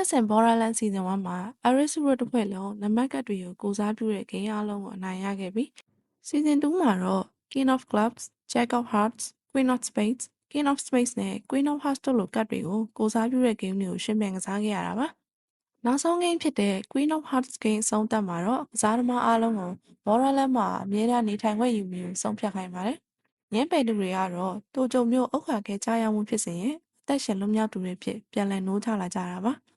Alice in Borderland Season 1မှာ Arisu တို့တစ်ဖွဲ့လုံးနံပါတ်ကတ်တွေကိုကိုစားပြုတဲ့ဂိမ်းအားလုံးကိုအနိုင်ရခဲ့ပြီး Season 2မှာတော့ King of Clubs, Jack of Hearts, Queen of Spades, King of Spades နဲ့ Queen of Hearts တို့လိုကတ်တွေကိုကိုစားပြုတဲ့ဂိမ်းတွေကိုရှင်းပြကစားခဲ့ရတာပါ။နောက်ဆုံးဂိမ်းဖြစ်တဲ့ Queen of Hearts ဂိမ်းအဆုံးသတ်မှာတော့ကစားသမားအားလုံးကို Borderland မှာအမြဲတမ်းနေထိုင်ခွင့်ယူပြီးဆုံးဖြတ်ခိုင်းပါတယ်။ညင်းပယ်သူတွေကတော့တိုကျိုမြို့ဥက္ခါခဲကြားရောက်မှုဖြစ်စဉ်ရဲ့အသက်ရှင်လွတ်မြောက်သူတွေဖြစ်ပြန်လည်နိုးထလာကြတာပါ။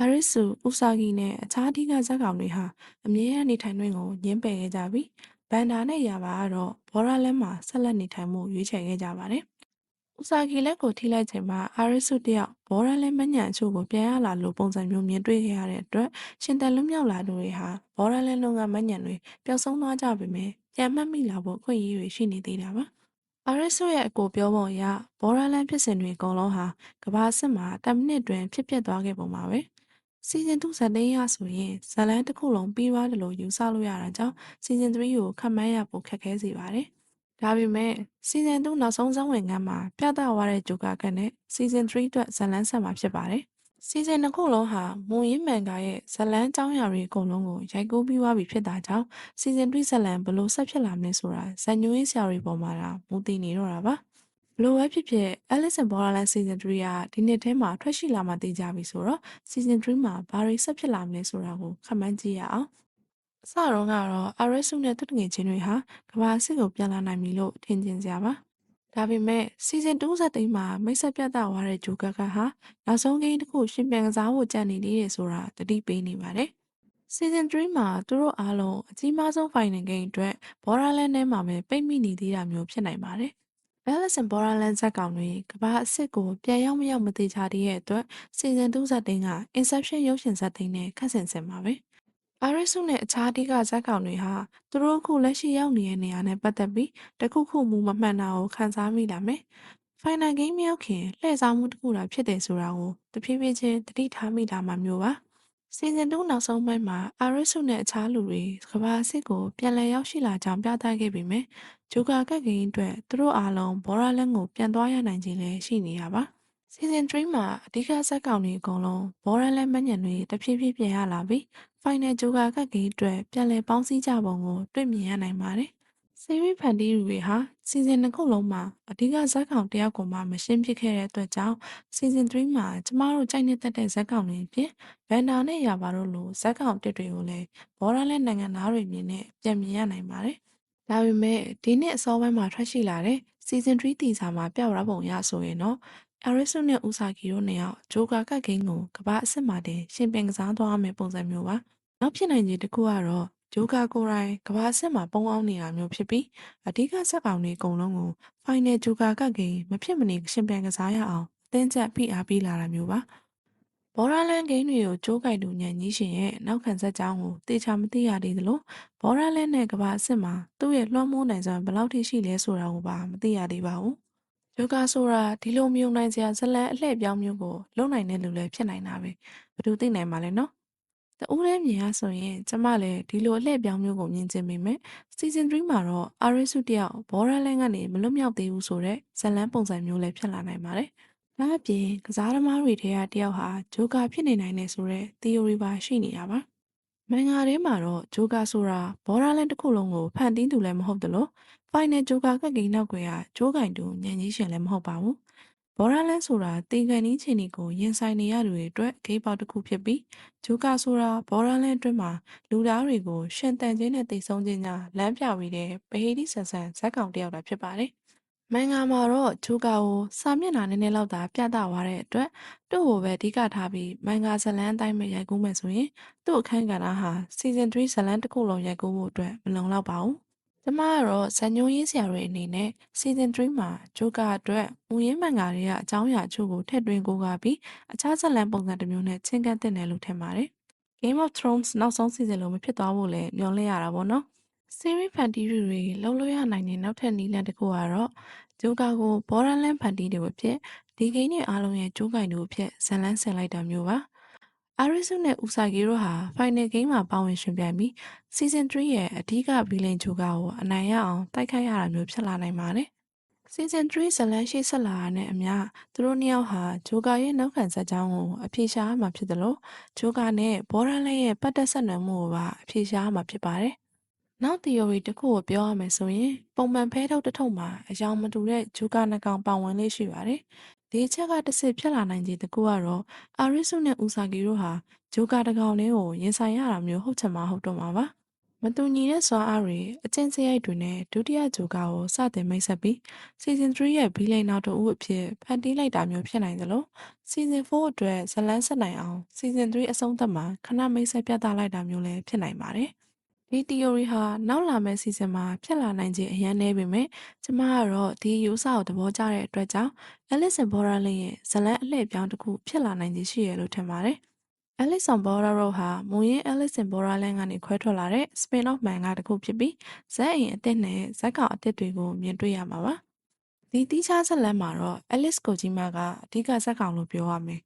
အရစ်စုဥစာဂီနဲ့အခြားအဓိကဇက်ကောင်တွေဟာအမြဲတမ်းနေထိုင်ခွင့်ကိုညှင်းပယ်ခဲ့ကြပြီးဘန်ဒါနဲ့ယာဘာကတော့ဘော်ရာလန်မှာဆက်လက်နေထိုင်မှုရွေးချယ်ခဲ့ကြပါတယ်။ဥစာဂီလက်ကိုထိလိုက်ချိန်မှာအရစ်စုတယောက်ဘော်ရာလန်မညံအချို့ကိုပြန်ရလာလို့ပုံစံမျိုးမြင်တွေ့ခဲ့ရတဲ့အတွက်ရှင်တန်လွတ်မြောက်လာသူတွေဟာဘော်ရာလန်လုံကမညံတွေပျောက်ဆုံးသွားကြပေမဲ့ပြန်မှတ်မိလာဖို့အခွင့်အရေးတွေရှိနေသေးတာပါ။အာရစ်ဆိုရဲ့အကိုပြောပုံအရဘော်ရာလန်ဖြစ်စဉ်တွေအကုန်လုံးဟာကဘာစစ်မှာ10မိနစ်တွင်ဖြစ်ပျက်သွားခဲ့ပုံပါပဲ စီဇန်2ဇာတ်သိမ်းရဆိုရင်ဇာတ်လမ်းတစ်ခုလုံးပြီးသွားတယ်လို့ယူဆလို့ရတာကြောင့်စီဇန်3ကိုခန့်မှန်းရဖို့ခက်ခဲစေပါတယ်ဒါပေမဲ့စီဇန်2နောက်ဆုံးဇဝင်ကမ်းမှာပြသသွားတဲ့ဂျိုကာကတ်နဲ့စီဇန်3အတွက်ဇာတ်လမ်းဆက်မှာဖြစ်ပါတယ်စီဇန်တစ်ခုလုံးဟာမွန်ရင်းမန်ကာရဲ့ဇတ်လန်းအကြောင်းအရာတွေအကုန်လုံးကိုရိုက်ကူးပြီးသွားပြီဖြစ်တာကြောင့်စီဇန်3ဇတ်လန်းဘယ်လို့ဆက်ဖြစ်လာမလဲဆိုတာဇန်ညွှန်းဆရာတွေပေါ်မှာဒါမူတည်နေတော့တာပါ ဘလို့ပဲဖြစ်ဖြစ် Alice in Borderland Season 3ကဒီနှစ်ထဲမှာထွက်ရှိလာမှသိကြပြီဆိုတော့ Season 3မှာဘာတွေဆက်ဖြစ်လာမလဲဆိုတာကိုခန့်မှန်းကြည့်ရအောင်အစတော့ကတော့ Arisu နဲ့သူတငယ်ချင်းတွေဟာကဘာစစ်ကိုပြန်လာနိုင်ပြီလို့ထင်ကျင်စရာပါဒါပေမဲ့ Season 2ဇာတ်သိမ်းမှာမိတ်ဆက်ပြတ်သားသွားတဲ့ဂျိုကာကဟာနောက်ဆုံးဂိမ်းတစ်ခုရှင်ပြန်ကစားဖို့ကြံနေသေးတယ်ဆိုတာတတိပေးနေပါတယ်။ Season 3မှာသူတို့အားလုံးအကြီးမားဆုံး Final Game အတွက် Borderland ထဲမှာပဲပိတ်မိနေသေးတာမျိုးဖြစ်နိုင်ပါတယ်။ Alice in Borderland ဇာတ်ကောင်တွေကမ္ဘာအစ်စ်ကိုပြန်ရောက်မရောက်မသေချာသေးတဲ့အတွက် Season 2ဇာတ်သိမ်းက Inception ရုပ်ရှင်ဇာတ်သိမ်းနဲ့ခက်ဆင်ဆင်ပါပဲ။အာရစ်စုနဲ့အခြားအဓိကဇာတ်ကောင်တွေဟာသူတို့အခုလက်ရှိရောက်နေတဲ့နေရာနဲ့ပတ်သက်ပြီးတစ်ခုခုမူမမှန်တာကိုခန်းစားမိလာမယ်။ Final Game မရောက်ခင်လှည့်စားမှုတစ်ခုသာဖြစ်တယ်ဆိုတာကိုတဖြည်းဖြည်းချင်းသတိထားမိလာမှာမျိုးပါ။ Season 2နောက်ဆုံးပိုင်းမှာအာရစ်စုနဲ့အခြားလူတွေကမ္ဘာအစ်စ်ကိုပြန်လည်ရောက်ရှိလာကြောင်းပြသခဲ့ပေမဲ့ဂျိုကာကတ်ဂိမ်းအတွက်သူတို့အားလုံးဘော်ရာလန်ကိုပြန်သွားရနိုင်ခြင်းလည်းရှိနေတာပါ။ Season 3မှာအဓိကဇက်ကောင်တွေအကုန်လုံးဘော်ရာလန်မညံတွေတဖြည်းဖြည်းပြန်ရလာပြီး Final ဂျိုကာကတ်ဂိမ်းအတွက်ပြန်လည်ပေါင်းစည်းကြပုံကိုတွေ့မြင်ရနိုင်ပါတယ်။ series ဖန်တီးသူတွေဟာ season နှစ်ခုလုံးမှာအဓိကဇက်ကောင်တစ်ယောက်ကိုမှမရှင်းဖြစ်ခဲ့တဲ့အတွက်ကြောင့် season 3မှာကျမတို့ကြိုက်နှစ်သက်တဲ့ဇက်ကောင်တွေအပြင်ဗန်နာနဲ့ယာဘာတို့လိုဇက်ကောင်တစ်တွေကိုလည်းဘော်ဒါလက်နိုင်ငံသားတွေမြင်နဲ့ပြန်မြင်ရနိုင်ပါတယ်။ဒါပေမဲ့ဒီနှစ်အစောပိုင်းမှာထွက်ရှိလာတဲ့ season 3တီဇာမှာပြရပုံရဆိုရင်တော့အရစ်ဆုနဲ့ဦးစာကီတို့နှစ်ယောက်ဂျိုကာကတ်ဂိမ်းကိုကမ္ဘာအစ်စ်မှာတင်ရှင်ပင်ကစားသွားမယ့်ပုံစံမျိုးပါ။နောက်ဖြစ်နိုင်ခြေတစ်ခုကတော့ ဂျိုကာကိုယ်တိုင်ကမ္ဘာအစ်စ်မှာပုံအောင်နေတာမျိုးဖြစ်ပြီးအဓိကဇက်ကောင်တွေအကုန်လုံးကို final ဂျိုကာကတ်ဂိမ်းမဖြစ်မနေရှင်ပြန်ကစားရအောင်အသင်းချက်ဖိအားပေးလာတာမျိုးပါဘော်ရာလန်ဂိမ်းတွေကိုကြိုးကြိုက်တူညံကြီးရှင်ရဲ့နောက်ခံဆက်ကြောင်းကိုတေချာမသိရသေးသလိုဘော်ရာလန်နဲ့ကမ္ဘာအစ်စ်မှာသူ့ရဲ့လွှမ်းမိုးနိုင်စွမ်းဘယ်လောက်ထိရှိလဲဆိုတာကိုပါမသိရသေးပါဘူးဂျိုကာဆိုတာဒီလိုမြုံနိုင်စရာဇလန်အလှည့်ပြောင်းမျိုးကိုလုံနိုင်တဲ့လူလည်းဖြစ်နိုင်တာပဲဘယ်သူသိနိုင်မှာလဲနော် တူးတဲ့မြင်ရဆိုရင်ကျမလည်းဒီလိုအလှည့်ပြောင်းမျိုးကိုမြင်ချင်ပေမဲ့ season 3မှာတော့အာရစ်စုတယောက်ဘော်ရာလန်ကနေမလွတ်မြောက်သေးဘူးဆိုတော့ဇလန်ပုံစံမျိုးလည်းဖြစ်လာနိုင်ပါတယ်။ဒါအပြင်ကစားသမားတွေထဲကတယောက်ဟာဂျိုကာဖြစ်နေနိုင်တယ်ဆိုတော့ theory ပါရှိနေတာပါ။မန်ဂါထဲမှာတော့ဂျိုကာဆိုတာဘော်ရာလန်တစ်ခုလုံးကိုဖန်တီးသူလည်းမဟုတ်သလို final ဂျိုကာကကိန်းနောက်ကွယ်ကဂျိုးကင်တူညံကြီးရှင်လည်းမဟုတ်ပါဘူး။ ဘော်ရာလန်ဆိုတာတေကန်နီးချီနီကိုရင်ဆိုင်နေရသူတွေအတွက်ဂိမ်းပေါက်တစ်ခုဖြစ်ပြီးဂျိုကာဆိုတာဘော်ရာလန်အတွင်းမှာလူသားတွေကိုရှင်တန်ခြင်းနဲ့တိတ်ဆုံးခြင်းညာလမ်းပြဝေတဲ့ဗဟေဒီဆန်ဆန်ဇက်ကောင်တစ်ယောက်တာဖြစ်ပါတယ်။မန်ဂါမှာတော့ဂျိုကာကိုစာမျက်နှာနည်းနည်းလောက်သာပြသသွားတဲ့အတွက်သူ့ကိုပဲအဓိကထားပြီးမန်ဂါဇလန်အတိုင်းပဲရိုက်ကူးမယ်ဆိုရင်သူ့အခန်းကဏ္ဍဟာ season 3ဇလန်တစ်ခုလုံးရိုက်ကူးဖို့အတွက်မလုံလောက်ပါဘူး။ ကျမကတော့ဇန်ညိုရေးဆရာတွေအနေနဲ့ season 3မှာဂျိုကာအတွက်မူရင်းမန်ဂါတွေကအကြောင်းအရာအချို့ကိုထည့်သွင်းကိုးကားပြီးအခြားဇလန်ပုံစံတစ်မျိုးနဲ့ချင်းကပ်တင်တယ်လို့ထင်ပါတယ်။ Game of Thrones နောက်ဆုံး season လိုမဖြစ်သွားဖို့လည်းမျှော်လင့်ရတာပေါ့နော်။ series ဖန်တီးသူတွေလှုပ်လို့ရနိုင်တဲ့နောက်ထပ်နည်းလမ်းတစ်ခုကတော့ဂျိုကာကို Borderland ဖန်တီးသူအဖြစ်ဒီဂိမ်းတွေအားလုံးရဲ့ကြိုးကင်သူအဖြစ်ဇန်လန်းဆင်လိုက်တာမျိုးပါ။ အာရစ်စုနဲ့ဦးစာကီတို့ဟာ Final Game မှာပါဝင်ရှင်ပြိုင်ပြီး Season 3ရဲ့အဓိကဗီလင်ဂျိုကာကိုအနိုင်ရအောင်တိုက်ခိုက်ရတာမျိုးဖြစ်လာနိုင်ပါတယ် Season 3ဇတ်လမ်းရှိဆက်လာတာနဲ့အမျှသူတို့နှစ်ယောက်ဟာဂျိုကာရဲ့နောက်ခံဇာတ်ကြောင်းကိုအပြေရှားမှာဖြစ်တယ်လို့ဂျိုကာနဲ့ဘော်ဒါလက်ရဲ့ပတ်သက်ဆက်နွယ်မှုကိုပါအပြေရှားမှာဖြစ်ပါတယ်။နောက် theory တစ်ခုကိုပြောရမယ်ဆိုရင်ပုံမှန်ဖဲထုတ်တစ်ထုပ်မှာအယောင်မတူတဲ့ဂျိုကာနှကောင်ပါဝင်လေးရှိပါတယ်။ ဒီအချက်ကတစ်စစ်ဖြစ်လာနိုင်ခြေတစ်ခုကတော့အာရစ်စုနဲ့ဦးဆာဂီတို့ဟာဂျိုကာတစ်ကောင်လေးကိုရင်ဆိုင်ရတာမျိုးဟုတ်ချင်မှဟုတ်တော့မှာပါ။မတူညီတဲ့စွမ်းအားတွေအကျင့်စရိုက်တွေနဲ့ဒုတိယဂျိုကာကိုစတင်မိတ်ဆက်ပြီး Season 3ရဲ့ဘီလိန်နောက်တစ်ဦးအဖြစ်ဖန်တီးလိုက်တာမျိုးဖြစ်နိုင်သလို Season 4အတွက်ဇတ်လန်းဆက်နိုင်အောင် Season 3အဆုံးသတ်မှာခဏမိတ်ဆက်ပြသလိုက်တာမျိုးလည်းဖြစ်နိုင်ပါတယ်။ ဒီ theory ဟာနောက်လာမယ့် season မှာဖြစ်လာနိုင်ခြေအရန်နေပေမဲ့ကျမကတော့ဒီယူဆကိုသဘောကျတဲ့အတွက်ကြောင့် Alice in Borderland ရဲ့ဇတ်လန်းအလှည့်ပြောင်းတစ်ခုဖြစ်လာနိုင်ခြေရှိရလို့ထင်ပါတယ်။ Alice in Borderland ဟာမူရင်း Alice in Borderland ကနေခွဲထွက်လာတဲ့ spin-off manga တစ်ခုဖြစ်ပြီးဇက်အိမ်အသစ်နဲ့ဇက်ကောင်အသစ်တွေကိုမြင်တွေ့ရမှာပါ။ဒီတီးခြားဇက်လန်းမှာတော့ Alice ကိုကြီးမကအဓိကဇက်ကောင်လို့ပြောရမယ်။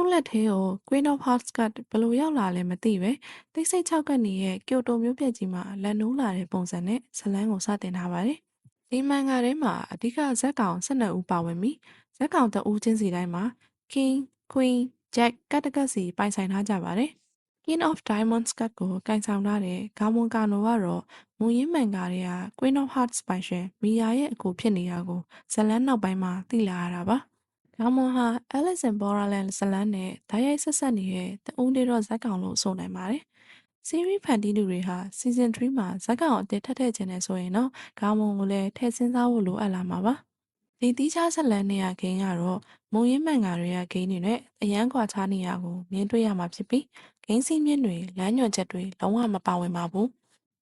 သူ့လက်ထဲကို Queen of Hearts ကဘယ်လိုရောက်လာလဲမသိပဲတိတ်ဆိတ်ချောက်ကပ်နေတဲ့ကျိုတိုမျိုးပြက်ကြီးမှာလက်နိုးလာတဲ့ပုံစံနဲ့ဇတ်လန်းကိုစတင်ထားပါတယ်။ဒီမန်ဂါထဲမှာအဓိကဇက်ကောင်12ဦးပါဝင်ပြီးဇက်ကောင်တဦးချင်းစီတိုင်းမှာ King, Queen, Jack ကတ်တကတ်စီပိုင်ဆိုင်ထားကြပါတယ်။ King of Diamonds ကတ်ကိုကင်ဆောင်ထားတဲ့ဂါမွန်ကာနိုကတော့မူရင်းမန်ဂါတွေက Queen of Hearts ပိုင်ရှင်မီယာရဲ့အကူဖြစ်နေတာကိုဇတ်လန်းနောက်ပိုင်းမှာသိလာရတာပါ။ ဂါမွန်ဟာ Alice in Borderland ဇတ်လန်းနဲ့ဓာတ်ရိုက်ဆက်ဆက်နေတဲ့တဦးတည်းသောဇက်ကောင်လို့ဆိုနိုင်ပါတယ်။ series ဖန်တီးသူတွေဟာ season 3မှာဇက်ကောင်အသစ်ထပ်ထည့်ခြင်းနဲ့ဆိုရင်တော့ဂါမွန်ကိုလည်းထည့်စဉ်းစားဖို့လိုအပ်လာမှာပါ။ဒီတီးခြားဆက်လန်းနေရဂိမ်းကတော့မုံရင်းမှန်ကာတွေကဂိမ်းတွေနဲ့အရန်ကွာခြားနေရကိုမြင်တွေ့ရမှာဖြစ်ပြီးဂိမ်းစည်းမြင့်တွေလမ်းညွှန်ချက်တွေလုံးဝမပါဝင်ပါဘူး။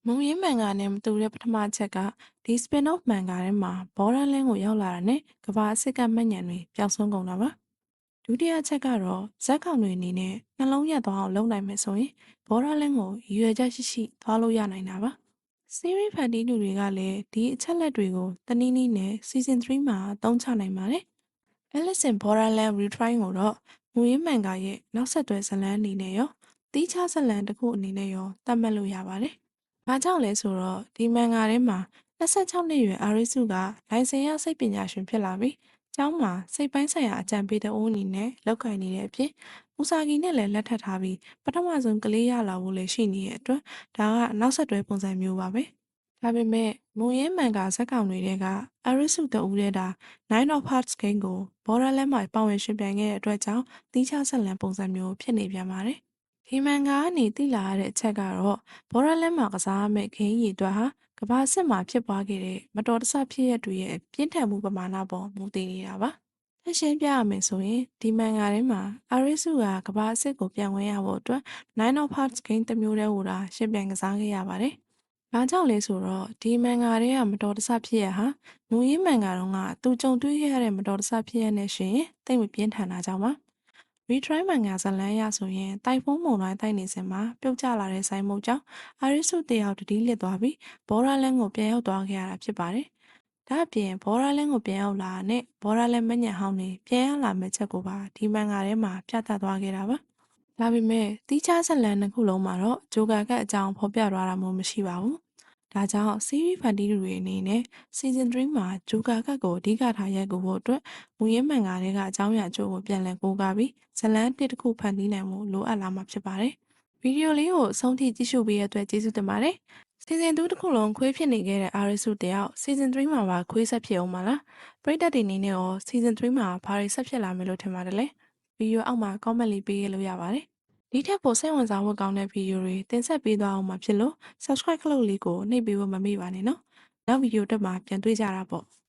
မုံရင်းမှန်ကာနဲ့မတူတဲ့ပထမချက်ကဒီ spin-off မှန်ကာထဲမှာ Borderland ကိုရောက်လာတာနဲ့ကဘာအစ်စ်ကမှတ်ညံတွေပျောက်ဆုံးကုန်တာပါ။ဒုတိယချက်ကတော့ဇက်ကောင်တွေအနေနဲ့နှလုံးရက်သွားအောင်လုပ်နိုင်မယ်ဆိုရင် Borderland ကိုရည်ရွယ်ချက်ရှိရှိသွားလို့ရနိုင်တာပါ။ series ဖန်တီးသူတွေကလည်းဒီအချက်လက်တွေကိုတနည်းနည်းနဲ့ season 3မှာအသုံးချနိုင်ပါတယ်။ Alice in Borderland Retry ကိုတော့မူရင်းမှန်ကာရဲ့နောက်ဆက်တွဲဇတ်လန်းအနေနဲ့ရောတီးခြားဇတ်လန်းတစ်ခုအနေနဲ့ရောသတ်မှတ်လို့ရပါတယ်။ ဘာကြောင့်လဲဆိုတော့ဒီမန်ဂါထဲမှာ26နှစ်ရွယ်အာရိစုကလိုင်စင်ရစိတ်ပညာရှင်ဖြစ်လာပြီးကျောင်းမှာစိတ်ပိုင်းဆိုင်ရာအကြံပေးတဲ့ဦးအနေနဲ့လောက်ကိုင်နေတဲ့အဖြစ်ဦးစာကီနဲ့လည်းလက်ထပ်ထားပြီးပထမဆုံးကလေးရလာဖို့လည်းရှိနေတဲ့အတွက်ဒါကနောက်ဆက်တွဲပုံစံမျိုးပါပဲ။ဒါပေမဲ့မူရင်းမန်ဂါဇက်ကောင်တွေတဲကအရိစုတဦးတည်းဒါ Nine of Hearts game ကို Borderland မှာပါဝင်ရှင်ပြိုင်ခဲ့တဲ့အတွက်ကြောင့်တီးခြားဆက်လန်ပုံစံမျိုးဖြစ်နေပြန်ပါတယ်။ ဒီမန်ဂါကနေသိလာရတဲ့အချက်ကတော့ Borderland မှာကစားရမယ့်ဂိမ်းရည်အတွက်ဟာကမ္ဘာစစ်မှာဖြစ်ပွားခဲ့တဲ့မတော်တဆဖြစ်ရပ်တွေရဲ့ပြင်းထန်မှုပမာဏပေါ်မူတည်နေတာပါ။ထပ်ရှင်းပြရမယ်ဆိုရင်ဒီမန်ဂါထဲမှာအာရိစုကကမ္ဘာစစ်ကိုပြန်ဝင်ရဖို့အတွက် Nine of Hearts game တစ်မျိုးတည်းဟိုတာရှင်ပြန်ကစားခဲ့ရပါတယ်။ဘာကြောင့်လဲဆိုတော့ဒီမန်ဂါတွေကမတော်တဆဖြစ်ရဟာမူရင်းမန်ဂါတော့ကသူကြုံတွေ့ခဲ့ရတဲ့မတော်တဆဖြစ်ရနဲ့ရှင်တိတ်မပြင်းထန်တာကြောင့်ပါ။ retry မန်ဂါဇလန်းရဆိုရင်တိုင်ဖုန်းမုန်တိုင်းတိုက်နေစင်မှာပြုတ်ကျလာတဲ့ဆိုင်မုတ်ကြောင့်အာရိစုတယောက်တတိလစ်သွားပြီးဘောရာလန်ကိုပြန်ရောက်သွားခဲ့ရတာဖြစ်ပါတယ်။ဒါ့အပြင်ဘောရာလန်ကိုပြန်ရောက်လာတဲ့ဘောရာလန်မညံဟောင်းနေပြန်ရလာမဲ့ချက်ကိုပါဒီမန်ဂါထဲမှာပြသသွားခဲ့တာပါ။ဒါပေမဲ့တီးခြားဇလန်တစ်ခုလုံးမှာတော့ဂျိုကာကအကြောင်းဖော်ပြသွားတာမျိုးမရှိပါဘူး။ ဒါကြောင့် series ဖန်တီးသူတွေအနေနဲ့ season 3မှာဂျိုကာကတ်ကိုအဓိကထားရိုက်ကူဖို့အတွက်မူရင်းမှန်ကားတွေကအကြောင်းအရာချို့ကိုပြန်လည်ကိုးကားပြီးဇတ်လန်းတစ်တစ်ခုဖန်တီးနိုင်မှုလိုအပ်လာမှာဖြစ်ပါတယ်။ဗီဒီယိုလေးကိုအဆုံးထိကြည့်ရှုပေးတဲ့အတွက်ကျေးဇူးတင်ပါတယ်။ season 2တစ်ခုလုံးခွေးဖြစ်နေခဲ့တဲ့အာရီစုတယောက် season 3မှာပါခွေးဆက်ဖြစ်အောင်မလား။ပရိသတ်တွေအနေနဲ့ရော season 3မှာဘာတွေဆက်ဖြစ်လာမယ်လို့ထင်ပါတယ်လဲ။ဗီဒီယိုအောက်မှာ comment လေးပေးလို့ရပါတယ်။ ဒီထက်ပိုစိတ်ဝင်စားဖို့ကောင်းတဲ့ဗီဒီယိုတွေတင်ဆက်ပေးသွားအောင်မှာဖြစ်လို့ subscribe ခလုတ်လေးကိုနှိပ်ပေးဖို့မမေ့ပါနဲ့နော်။နောက်ဗီဒီယိုတက်မှာပြန်တွေ့ကြတာပေါ့။